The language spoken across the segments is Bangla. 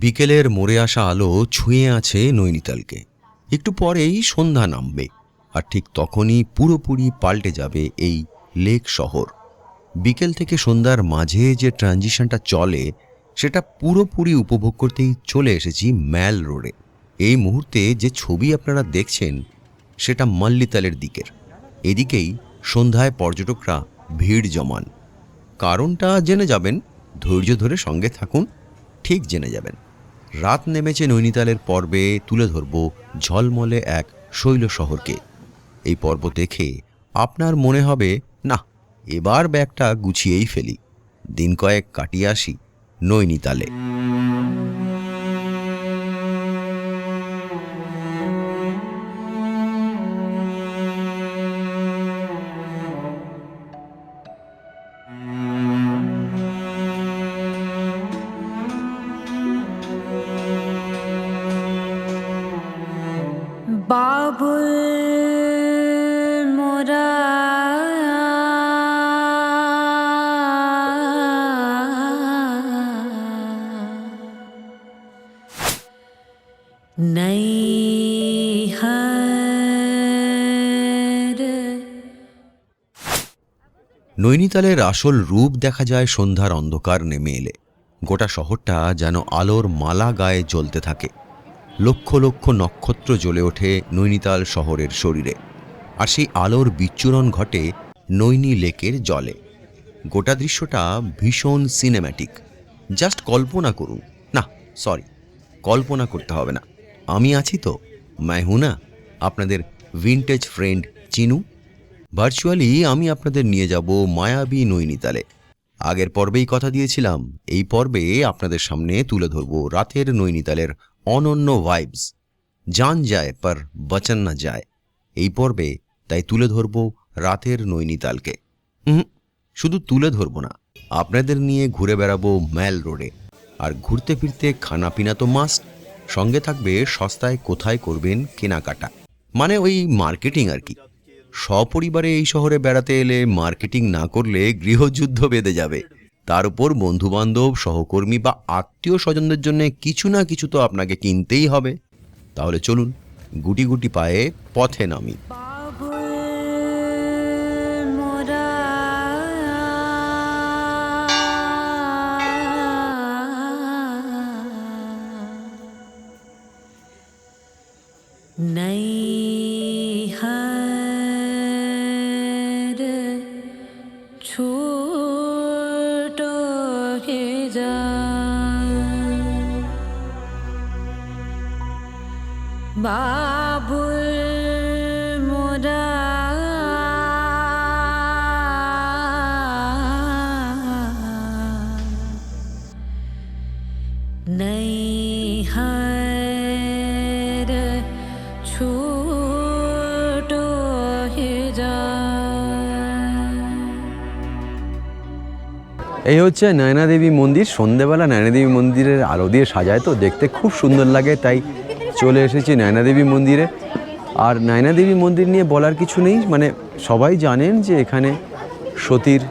বিকেলের মরে আসা আলো ছুঁয়ে আছে নৈনিতালকে। একটু পরেই সন্ধ্যা নামবে, আর ঠিক তখনই পুরোপুরি পাল্টে যাবে এই লেক শহর। বিকেল থেকে সন্ধ্যার মাঝে যে ট্রানজিশনটা চলে, সেটা পুরোপুরি উপভোগ করতেই চলে এসেছি ম্যাল রোডে। এই মুহূর্তে যে ছবি আপনারা দেখছেন, সেটা মাল্লিতালের দিকের। এদিকেই সন্ধ্যায় পর্যটকরা ভিড় জমান। কারণটা জেনে যাবেন, ধৈর্য ধরে সঙ্গে থাকুন, ঠিক জেনে যাবেন। রাত নেমেছে নৈনিতালের পর্বে তুলে ধরব ঝলমলে এক শৈল শহরকে। এই পর্ব দেখে আপনার মনে হবে, না, এবার ব্যাগটা গুছিয়েই ফেলি। দিন কয়েক কাটিয়ে আসি নৈনিতালে। নৈনিতালের আসল রূপ দেখা যায় সন্ধ্যার অন্ধকার নেমে এলে। গোটা শহরটা যেন আলোর মালা গায়ে জ্বলতে থাকে। লক্ষ লক্ষ নক্ষত্র জ্বলে ওঠে নৈনিতাল শহরের শরীরে। আর সেই আলোর বিচ্ছুরণ ঘটে নৈনি লেকের জলে। গোটা দৃশ্যটা ভীষণ সিনেম্যাটিক জাস্ট কল্পনা করুন। না সরি কল্পনা করতে হবে না। আমি আছি তো ম্যাহুনা আপনাদের ভিনটেজ ফ্রেন্ড চিনু। ভার্চুয়ালি আমি আপনাদের নিয়ে যাব মায়াবী নৈনিতালে। আগের পর্বেই কথা দিয়েছিলাম, এই পর্বে আপনাদের সামনে তুলে ধরব রাতের নৈনিতালের অনন্য ভাইবস জান যায়, পর বচন না যায়। এই পর্বে তাই তুলে ধরব রাতের নৈনিতালকে। শুধু তুলে ধরব না, আপনাদের নিয়ে ঘুরে বেড়াবো ম্যাল রোডে। আর ঘুরতে ফিরতে খানাপিনা তো মাস্ট সঙ্গে থাকবে সস্তায় কোথায় করবেন কেনাকাটা। মানে ওই মার্কেটিং আর কি। সপরিবারে এই শহরে বেড়াতে এলে মার্কেটিং না করলে গৃহযুদ্ধ বেঁধে যাবে। তার উপর বন্ধুবান্ধব সহকর্মী বা আত্মীয় স্বজনদের জন্য কিছু না কিছু তো আপনাকে কিনতেই হবে। তাহলে চলুন গুটি গুটি পায়ে পথে নামি। বাবুল মোরা। এই হচ্ছে নয়না দেবী মন্দির। সন্ধেবেলা নয়না দেবী মন্দিরের আলো দিয়ে সাজায় তো। দেখতে খুব সুন্দর লাগে, তাই চলে এসেছি নয়নাদেবী মন্দিরে। আর নয়নাদেবী মন্দির নিয়ে বলার কিছু নেই মানে সবাই জানেন যে এখানে সতীর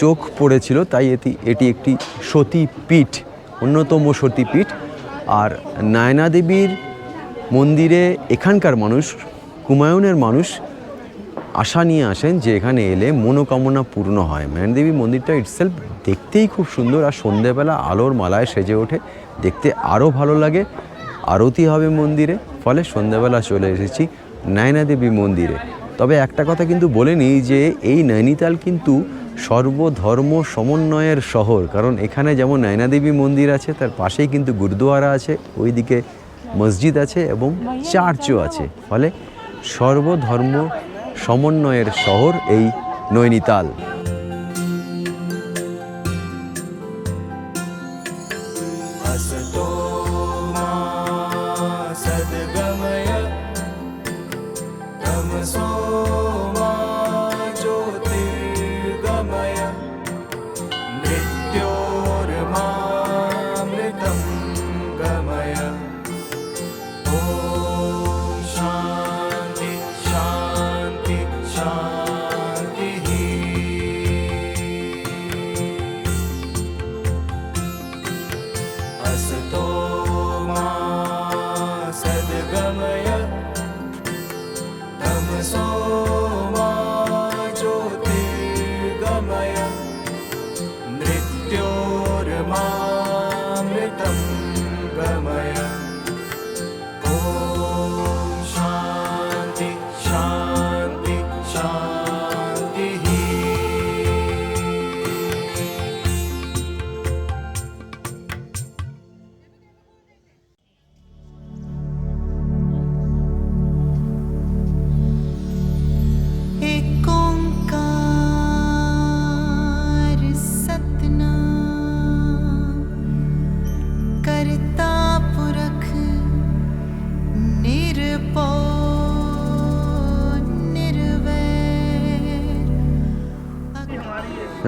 চোখ পড়েছিল, তাই এটি এটি একটি সতী পীঠ অন্যতম সতী পীঠ আর নয়নাদেবীর মন্দিরে এখানকার মানুষ কুমায়ুনের মানুষ আশা নিয়ে আসেন যে এখানে এলে মনোকামনা পূর্ণ হয়। ম্যানদেবী মন্দিরটা ইটসেলফ দেখতেই খুব সুন্দর, আর সন্ধেবেলা আলোর মালায় সেজে ওঠে, দেখতে আরও ভালো লাগে। আরতি হবে মন্দিরে, ফলে সন্ধ্যাবেলা চলে এসেছি নয়না দেবী মন্দিরে। তবে একটা কথা কিন্তু বলে নিই যে, এই নৈনিতাল কিন্তু সর্বধর্ম সমন্বয়ের শহর। কারণ এখানে যেমন নয়না দেবী মন্দির আছে, তার পাশেই কিন্তু গুরুদুয়ারা আছে, ওইদিকে মসজিদ আছে এবং চার্চও আছে। ফলে সর্বধর্ম সমন্বয়ের শহর এই নৈনিতাল।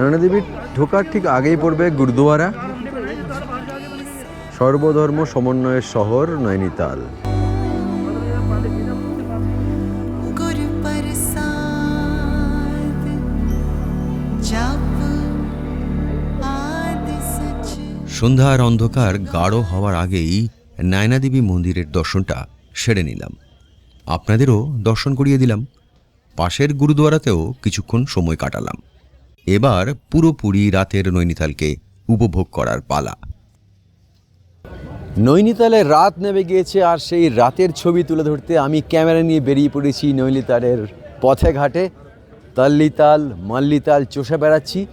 নয়নাদেবীর ঢোকার ঠিক আগেই পড়বে গুরুদুয়ারা। সর্বধর্ম সমন্বয়ের শহর নৈনিতাল। সন্ধ্যার অন্ধকার গাঢ় হওয়ার আগেই নয়নাদেবী মন্দিরের দর্শনটা সেরে নিলাম। আপনাদেরও দর্শন করিয়ে দিলাম। পাশের গুরুদুয়ারাতেও কিছুক্ষণ সময় কাটালাম। এবার পুরোপুরি রাতের নৈনিতালকে উপভোগ করার পালা। নৈনিতালে রাত নেমে গিয়েছে আর সেই রাতের ছবি তুলে ধরতে আমি ক্যামেরা নিয়ে বেরিয়ে পড়েছি নৈনিতালের পথে ঘাটে তাল্লিতাল, মাল্লিতাল চষে বেড়াচ্ছি।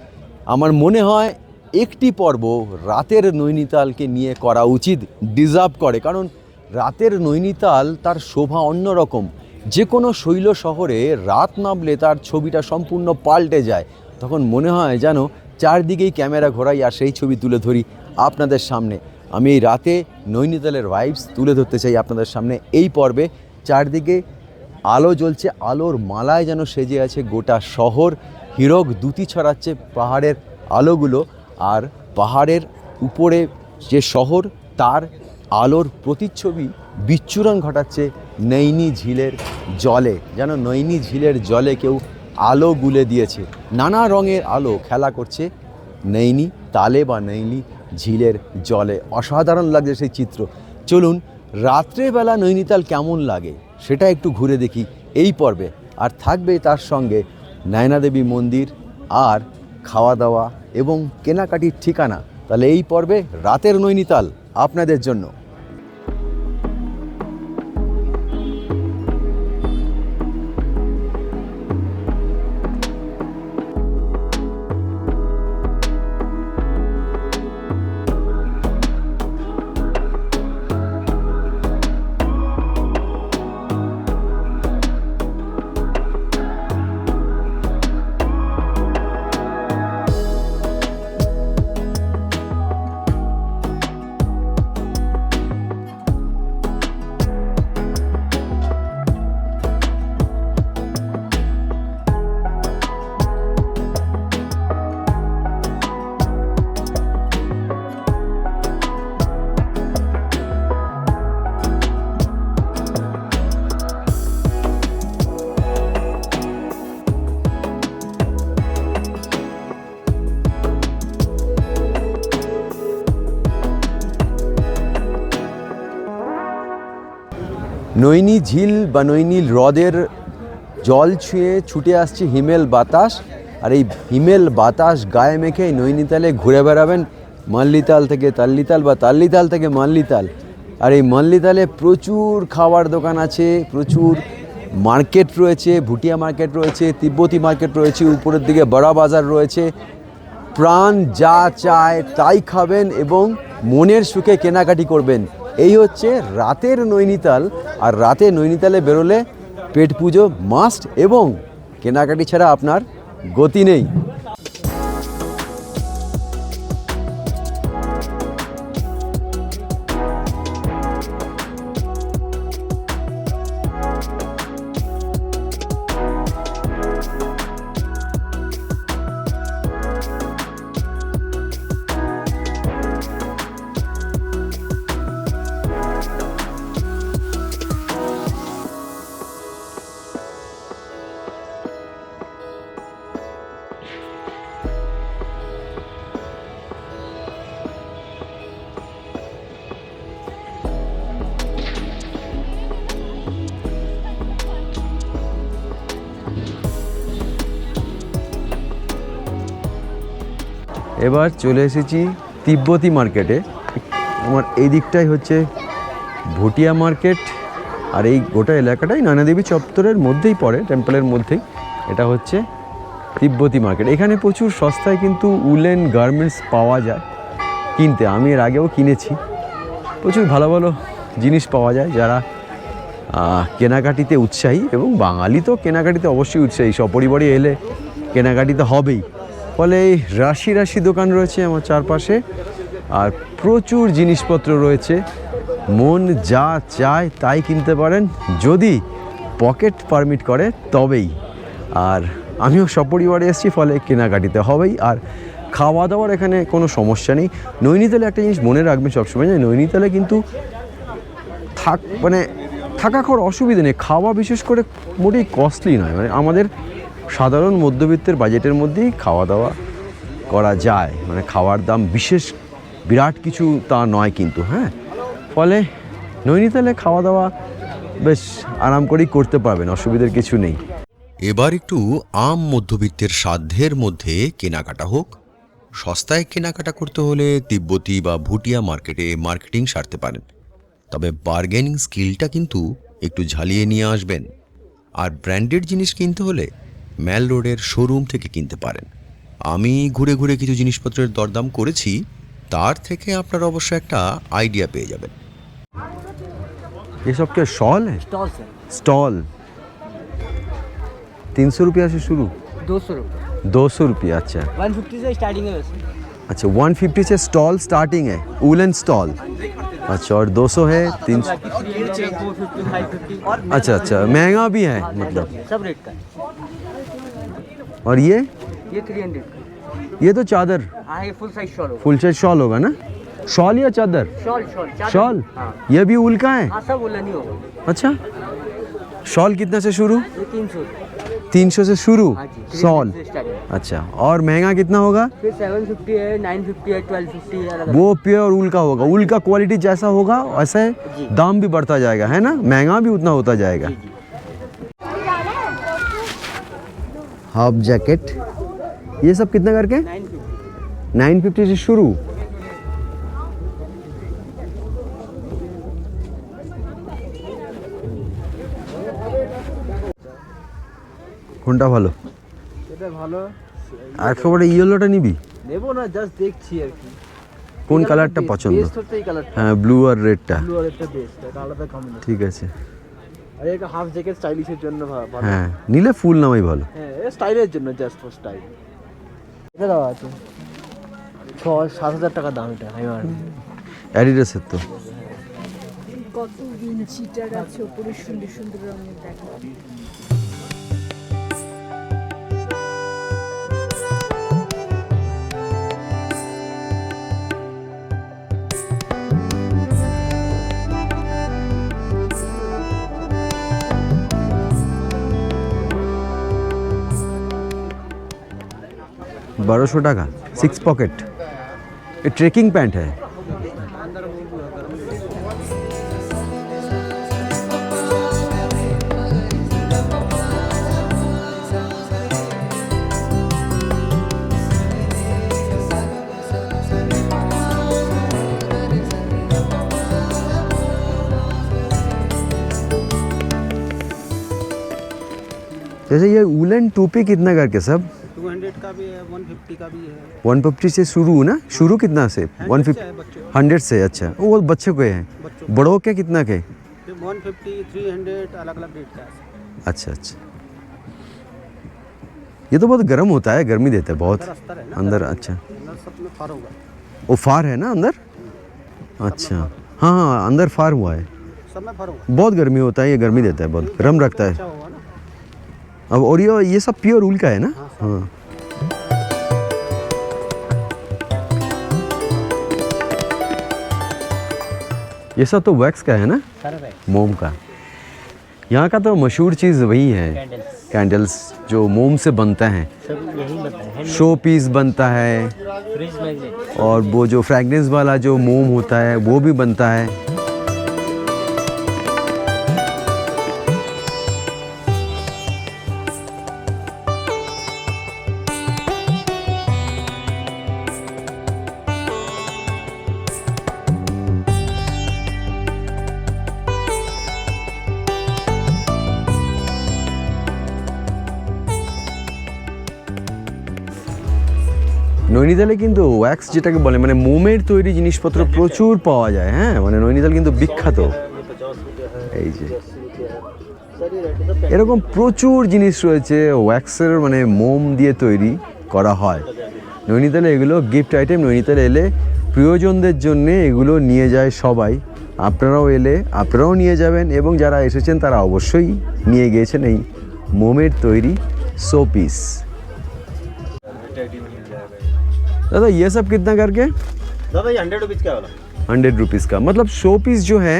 আমার মনে হয় একটি পর্ব রাতের নৈনিতালকে নিয়ে করা উচিত, ডিজার্ভ করে। কারণ রাতের নৈনিতাল তার শোভা অন্যরকম। যে কোনো শৈল শহরে রাত নামলে তার ছবিটা সম্পূর্ণ পাল্টে যায়। তখন মনে হয় যেন চারদিকেই ক্যামেরা ঘোরাই আর সেই ছবি তুলে ধরি আপনাদের সামনে। আমি এই রাতে নৈনিতালের ভাইবস তুলে ধরতে চাই আপনাদের সামনে। এই পর্বে চারদিকে আলো জ্বলছে, আলোর মালায় যেন সেজে আছে গোটা শহর। হীরক দুতি ছড়াচ্ছে পাহাড়ের আলোগুলো আর পাহাড়ের উপরে যে শহর, তার আলোর প্রতিচ্ছবি বিচ্ছুরণ ঘটাচ্ছে নৈনি ঝিলের জলে। যেন নৈনি ঝিলের জলে কেউ আলো গুলে দিয়েছে। নানা রঙের আলো খেলা করছে। নেইনি তালে বা নেইনি ঝিলের জলে। অসাধারণ লাগছে সেই চিত্র। চলুন, রাত্রেবেলা নৈনিতাল কেমন লাগে সেটা একটু ঘুরে দেখি এই পর্বে। আর থাকবে তার সঙ্গে নয়নাদেবী মন্দির আর খাওয়া দাওয়া এবং কেনাকাটির ঠিকানা। তাহলে এই পর্বে রাতের নৈনিতাল আপনাদের জন্য। নৈনি ঝিল বা নৈনি হ্রদের জল ছুঁয়ে ছুটে আসছে হিমেল বাতাস, আর এই হিমেল বাতাস গায়ে মেখে নৈনিতালে ঘুরে বেড়াবেন মাল্লিতাল থেকে তাল্লিতাল বা তাল্লিতাল থেকে মাল্লিতাল। আর এই মাল্লিতালে প্রচুর খাবার দোকান আছে, প্রচুর মার্কেট রয়েছে, ভুটিয়া মার্কেট রয়েছে, তিব্বতী মার্কেট রয়েছে, উপরের দিকে বড়া বাজার রয়েছে। প্রাণ যা চায় তাই খাবেন এবং মনের সুখে কেনাকাটি করবেন। এই হচ্ছে রাতের নৈনিতাল, আর রাতে নৈনিতালে বেরোলে পেট পুজো মাস্ট এবং কেনাকাটি ছাড়া আপনার গতি নেই। এবার চলে এসেছি তিব্বতী মার্কেটে আমার এই দিকটাই হচ্ছে ভুটিয়া মার্কেট আর এই গোটা এলাকাটাই নানাদেবী চত্বরের মধ্যেই পড়ে টেম্পলের মধ্যেই। এটা হচ্ছে তিব্বতী মার্কেট এখানে প্রচুর সস্তায় কিন্তু উলেন গার্মেন্টস পাওয়া যায় কিনতে। আমি এর আগেও কিনেছি। প্রচুর ভালো ভালো জিনিস পাওয়া যায় যারা কেনাকাটিতে উৎসাহী এবং বাঙালি তো কেনাকাটিতে অবশ্যই উৎসাহী। সপরিবারে এলে কেনাকাটিতে হবেই। ফলে এই রাশি রাশি দোকান রয়েছে আমার চারপাশে। আর প্রচুর জিনিসপত্র রয়েছে। মন যা চায় তাই কিনতে পারেন। যদি পকেট পারমিট করে, তবেই। আর আমিও সপরিবারে এসেছি, ফলে কেনাকাটিতে হবেই। আর খাওয়া দাওয়ার এখানে কোনো সমস্যা নেই। নৈনিতালে একটা জিনিস মনে রাখবেন সবসময়, যে নৈনিতালে কিন্তু থাক মানে থাকা খাওয়ার অসুবিধা নেই। খাওয়া বিশেষ করে মোটেই কস্টলি নয়। মানে আমাদের সাধারণ মধ্যবিত্তের বাজেটের মধ্যেই খাওয়া দাওয়া করা যায়। মানে খাওয়ার দাম বিশেষ, বিরাট কিছু তা নয় কিন্তু হ্যাঁ? ফলে নৈনিতালে খাওয়া দাওয়া বেশ আরাম করেই করতে পারবেন, অসুবিধার কিছু নেই। এবার একটু আম মধ্যবিত্তের সাধ্যের মধ্যে কেনাকাটা হোক। সস্তায় কেনাকাটা করতে হলে তিব্বতি বা ভুটিয়া মার্কেটে মার্কেটিং সারতে পারেন। তবে বার্গেনিং স্কিলটা কিন্তু একটু ঝালিয়ে নিয়ে আসবেন। আর ব্র্যান্ডেড জিনিস কিনতে হলে ম্যাল রোডের শোরুম থেকে কিনতে পারেন আমি ঘুরে ঘুরে কিছু জিনিসপত্রের দরদাম করেছি তার থেকে আপনার অবশ্য একটা আইডিয়া পেয়ে যাবেন ये सब क्या शॉल है स्टॉल से स्टॉल तीन सौ रुपया से शुरू दो सौ रुपये दो सौ रुपया अच्छा वन फिफ्टी से स्टार्टिंग है वैसे अच्छा वन फिफ्टी से स्टॉल स्टार्टिंग है वुलन स्टॉल अच्छा और दो सौ है तीन सौ three hundred four fifty five fifty और अच्छा अच्छा महंगा भी है मतलब सब रेट का है और ये? ये थ्री हंड्रेड ये तो चादर। हाँ ये फुल साइज़ शॉल होगा। फुल साइज़ शॉल होगा ना? शॉल या चादर? शॉल शॉल शॉल हाँ। ये भी उल का है? हाँ सब नहीं होगा। अच्छा। शॉल कितने से शुरू? तीन सौ। तीन सौ से शुरू? हाँ शॉल अच्छा और महँगा कितना होगा? फिर सेवन फिफ्टी है नाइन फिफ्टी है ट्वेल्व फिफ्टी है वो प्योर उल का होगा। उल का क्वालिटी जैसा होगा वैसे दाम भी बढ़ता जाएगा है ना? महँगा भी उतना होता जाएगा। हाफ जैकेट ये सब कितना करके नाइन फिफ्टी नाइन फिफ्टी से शुरू কোনটা ভালো এটা ভালো আর একেবারে ইয়েলোটা নিবি নেবো না জাস্ট দেখছি আর কি কোন কালারটা পছন্দ বেস্ট হচ্ছে এই কালারটা হ্যাঁ ব্লু আর রেডটা ব্লু আর একটা বেস্ট এটা আলাদা কম্বিনেশন ঠিক আছে আর এটা হাফ জ্যাকেট স্টাইলিশের জন্য ভালো। হ্যাঁ নিলে ফুল নামাই ভালো। হ্যাঁ স্টাইলের জন্য জাস্ট ফর স্টাইল এটা দাও আছে ছ সাত হাজার টাকা দাম এটা আমি অ্যাডিডাসের তো। কত ইঞ্চিটার আছে ওপরে সুন্দর সুন্দর রঙের দেখা बारह टाका। सिक्स पॉकेट ये ट्रेकिंग पैंट है। जैसे ये वुलन टोपी कितना करके सब? हंड्रेड का भी है वन फिफ्टी का भी है। वन फिफ्टी से शुरू ना? शुरू कितना से? वन फिफ्टी हंड्रेड से अच्छा। वो बच्चे को है। बड़ों के कितना के? वन फिफ्टी थ्री हंड्रेड अलग अलग रेट का है अच्छा अच्छा। ये तो बहुत गर्म होता है गर्मी देता है बहुत। है अंदर अच्छा। सब में फर होगा। वो फार है ना अंदर? अच्छा। हाँ हाँ अंदर फार हुआ है। बहुत गर्मी होता है ये गर्मी देता है बहुत। गर्म रखता अच्छा है अब और ये ये सब प्योर उल का है ना? हाँ। ये सब तो वैक्स का है ना? मोम का। यहाँ का तो मशहूर चीज़ वही है। कैंडल्स जो मोम से बनता है। सब यही बनता है। शो पीस बनता है। और वो जो फ्रेगनेंस वाला जो मोम होता है वो भी बनता है। নৈনিতালে কিন্তু ওয়্যাক্স যেটাকে বলে মানে মোমের তৈরি জিনিসপত্র প্রচুর পাওয়া যায় হ্যাঁ? মানে নৈনিতাল কিন্তু বিখ্যাত। এই যে। এরকম প্রচুর জিনিস রয়েছে ওয়্যাক্সের মানে মোম দিয়ে তৈরি করা হয়। নৈনিতালে এগুলো গিফট আইটেম নৈনিতালে এলে প্রিয়জনদের জন্যে এগুলো নিয়ে যায় সবাই। আপনারাও এলে, আপনারাও নিয়ে যাবেন এবং যারা এসেছেন তারা অবশ্যই নিয়ে গিয়েছেন এই মোমের তৈরি सौ दादा ये सब कितना करके दादा ये हंड्रेड रुपीज़ का है वाला हंड्रेड रुपीज़ का मतलब शो पीस जो है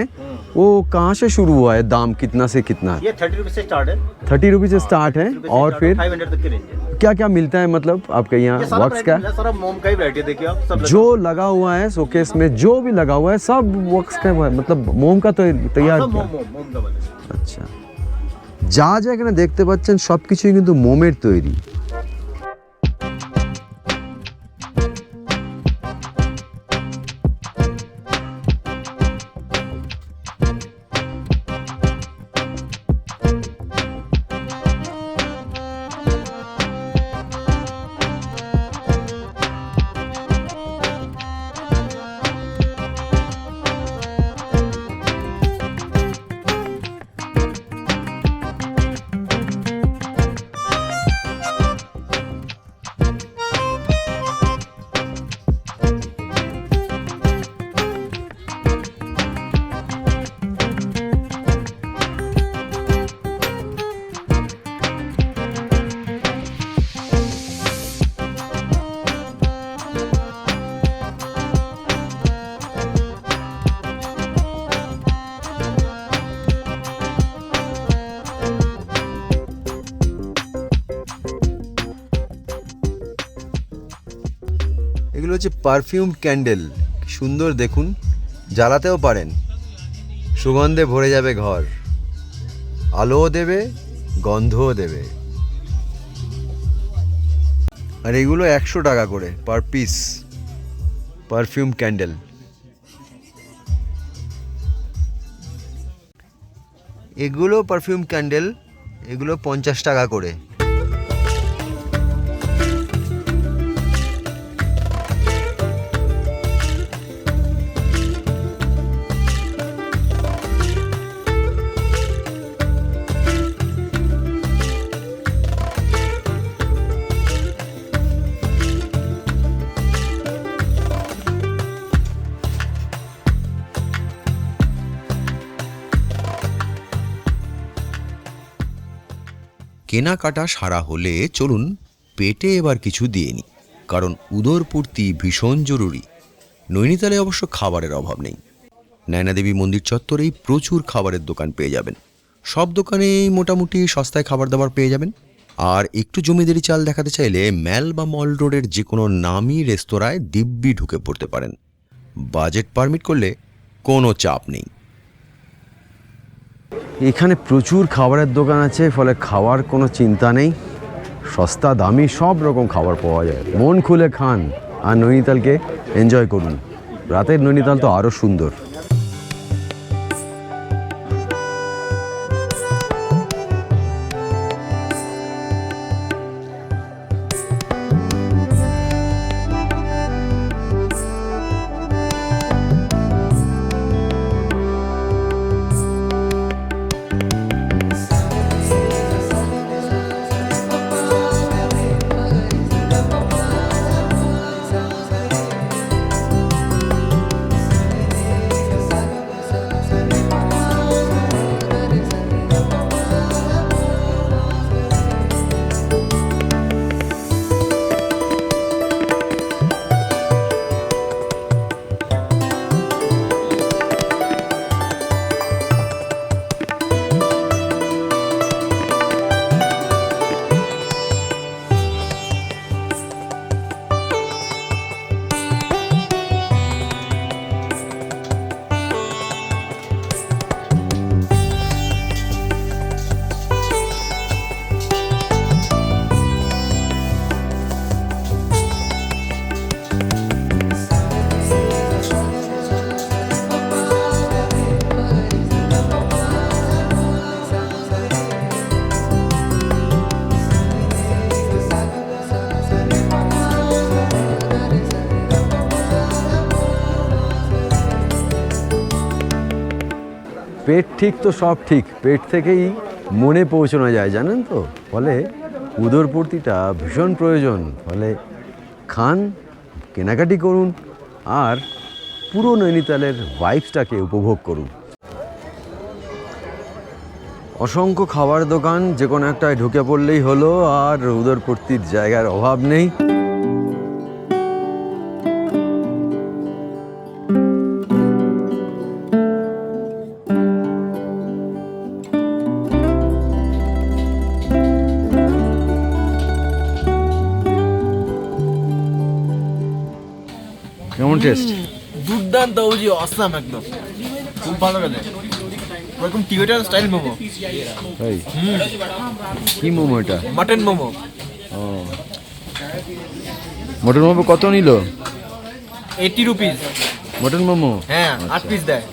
वो कहाँ से शुरू हुआ है दाम कितना से कितना ये थर्टी रुपीज़ से स्टार्ट है थर्टी रुपीज़ से स्टार्ट है और फिर फाइव हंड्रेड तक की रेंज है क्या क्या मिलता है मतलब आपके यहाँ ये सारा वर्क्स का variety है, सारा मोम का ही वैरायटी देखिए आप सब जो लगा हुआ है शोकेस में जो भी लगा हुआ है सब वर्क्स का है, मतलब मोम का तो तैयार सब किया मोम मोम मोम का बने আচ্ছা যা যা এখানে দেখতে পাচ্ছেন সব কিছুই কিন্তু মোমের তৈরি পারফিউম ক্যান্ডেল সুন্দর দেখুন, জ্বালাতেও পারেন। সুগন্ধে ভরে যাবে ঘর, আলোও দেবে, গন্ধও দেবে। আর এগুলো একশো টাকা করে পার পিস পারফিউম ক্যান্ডেল। এগুলো পারফিউম ক্যান্ডেল, এগুলো পঞ্চাশ টাকা করে। কেনাকাটা সারা হলে চলুন পেটে এবার কিছু দিয়ে নি, কারণ উদরপূর্তি ভীষণ জরুরি। নৈনিতালে অবশ্য খাবারের অভাব নেই। নয়নাদেবী মন্দির চত্বরেই প্রচুর খাবারের দোকান পেয়ে যাবেন। সব দোকানেই মোটামুটি সস্তায় খাবার দাবার পেয়ে যাবেন। আর একটু জমিদারি চাল দেখাতে চাইলে ম্যাল বা মল রোডের যে কোনো নামি রেস্তোরাঁয় দিব্যি ঢুকে পড়তে পারেন। বাজেট পারমিট করলে কোনো চাপ নেই। এখানে প্রচুর খাবারের দোকান আছে, ফলে খাওয়ার কোনো চিন্তা নেই। সস্তা, দামি, সব রকম খাবার পাওয়া যায়। মন খুলে খান। আর নৈনিতালকে এনজয় করুন। রাতের নৈনিতাল তো আরও সুন্দর। ঠিক তো সব ঠিক। পেট থেকেই মনে পৌঁছানো যায়, জানেন তো? ফলে উদরপূর্তিটা ভীষণ প্রয়োজন। ফলে খান, কেনাকাটি করুন, আর পুরো নৈনিতালের ভাইবসটাকে উপভোগ করুন। অসংখ্য খাবার দোকান যে কোনো একটায় ঢুকে পড়লেই হলো, আর উদরপূর্তির জায়গার অভাব নেই। টেস্ট দুর্দান্ত বুঝি অসাম একদম। খুব ভালো গেলে ওরকম টিবেটান স্টাইল মোমো। এই। কি মোমো এটা? মাটন মোমো। ও। মটন মোমো কত নিল? Eighty rupees mutton momo? হ্যাঁ আট পিস দেয়।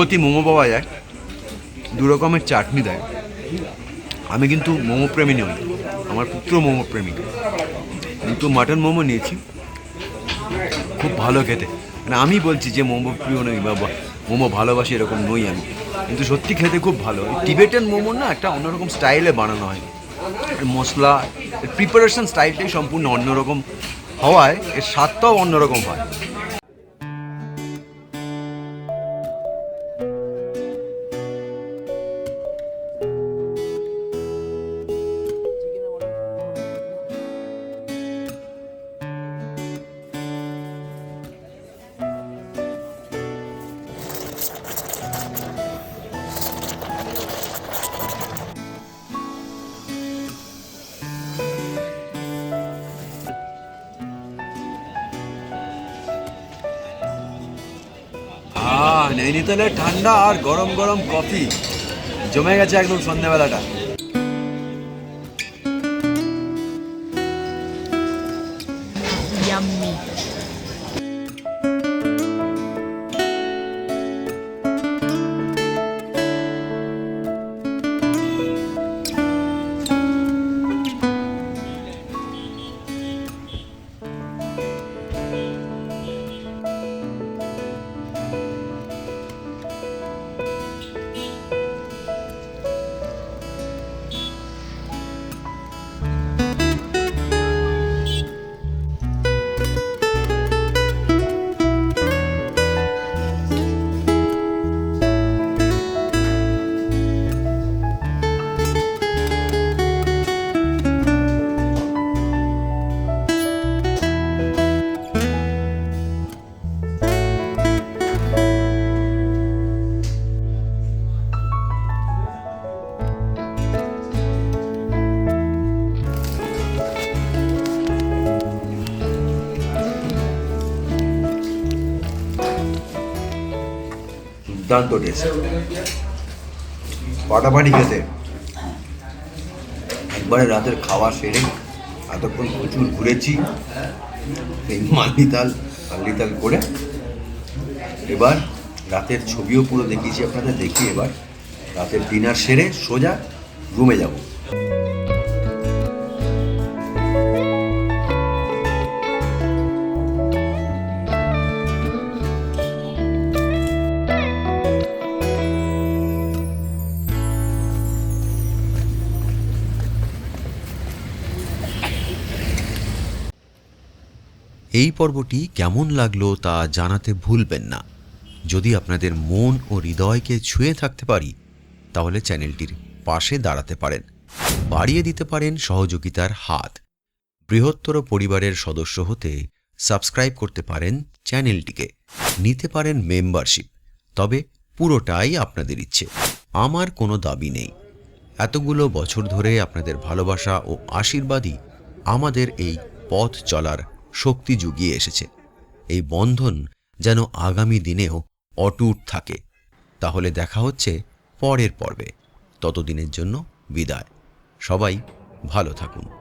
তিব্বতি মোমো পাওয়া যায়, দু রকমের চাটনি দেয়। আমি কিন্তু মোমো প্রেমী নই, আমার পুত্র মোমো প্রেমী। কিন্তু মাটন মোমো নিয়েছি, খুব ভালো খেতে। মানে আমি বলছি যে মোমো প্রিয় নই বাবা মোমো ভালোবাসি এরকম নই আমি। কিন্তু সত্যি খেতে খুব ভালো। টিবেটান মোমো না একটা অন্যরকম স্টাইলে বানানো হয়। মশলা প্রিপারেশন স্টাইলটাই সম্পূর্ণ অন্যরকম হওয়ায়, এর স্বাদটাও অন্যরকম হয়। নৈনিতালে ঠান্ডা আর গরম গরম কফি। জমে গেছে একদম সন্ধ্যাবেলাটা। দুর্দান্ত টেস্ট পাটাপাটি খেতে। একবারে রাতের খাওয়া সেরে এতক্ষণ প্রচুর ঘুরেছি। এই মাল্লিতাল মাল্লিতাল করে। এবার রাতের ছবিও পুরো দেখিয়েছি আপনাদের দেখি এবার রাতের ডিনার সেরে সোজা রুমে যাব। এই পর্বটি কেমন লাগল তা জানাতে ভুলবেন না। যদি আপনাদের মন ও হৃদয়কে ছুঁয়ে থাকতে পারি, তাহলে চ্যানেলটির পাশে দাঁড়াতে পারেন। বাড়িয়ে দিতে পারেন সহযোগিতার হাত। বৃহত্তর পরিবারের সদস্য হতে সাবস্ক্রাইব করতে পারেন চ্যানেলটিকে। নিতে পারেন মেম্বারশিপ। তবে পুরোটাই আপনাদের ইচ্ছে। আমার কোনো দাবি নেই। এতগুলো বছর ধরে আপনাদের ভালোবাসা ও আশীর্বাদই আমাদের এই পথ চলার শক্তি জুগিয়ে এসেছে। এই বন্ধন যেন আগামী দিনেও অটুট থাকে। তাহলে দেখা হচ্ছে পরের পর্বে। ততদিনের জন্য বিদায়। সবাই ভালো থাকুন।